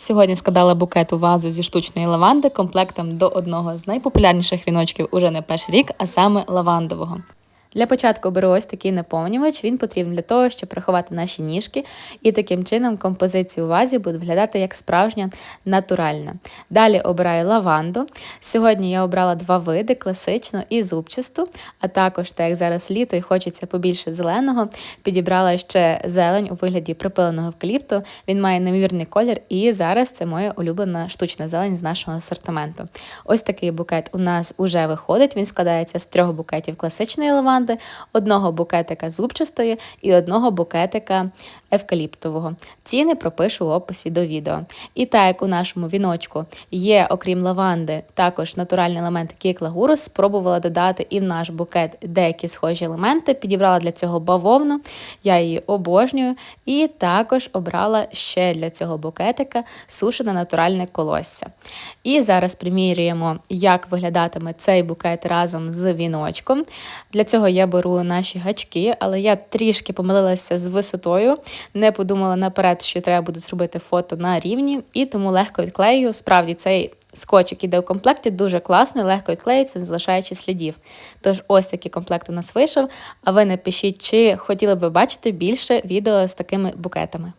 Сьогодні складала букет у вазу зі штучної лаванди комплектом до одного з найпопулярніших віночків уже не перший рік, а саме лавандового. Для початку беру ось такий наповнювач. Він потрібен для того, щоб приховати наші ніжки, і таким чином композиція у вазі буде виглядати як справжня натуральна. Далі обираю лаванду. Сьогодні я обрала два види класичну і зубчасту, а також, так як зараз літо і хочеться побільше зеленого, підібрала ще зелень у вигляді припиленого евкаліпту. Він має неймовірний колір, і зараз це моя улюблена штучна зелень з нашого асортименту. Ось такий букет у нас уже виходить. Він складається з трьох букетів класичної лаванди лаванди, одного букетика зубчастої і одного букетика евкаліптового. Ціни пропишу в описі до відео. І так як у нашому віночку є, окрім лаванди, також натуральний елемент кіклагурус, спробувала додати і в наш букет деякі схожі елементи. Підібрала для цього бавовну, я її обожнюю, і також обрала ще для цього букетика сушене натуральне колосся. І зараз примірюємо, як виглядатиме цей букет разом з віночком. Для цього я беру наші гачки, але я трішки помилилася з висотою, не подумала наперед, що треба буде зробити фото на рівні, і тому легко відклею. Справді цей скотч, який йде в комплекті, дуже класний, легко відклеїться, не залишаючи слідів. Тож ось такий комплект у нас вийшов. А ви напишіть, чи хотіли б бачити більше відео з такими букетами.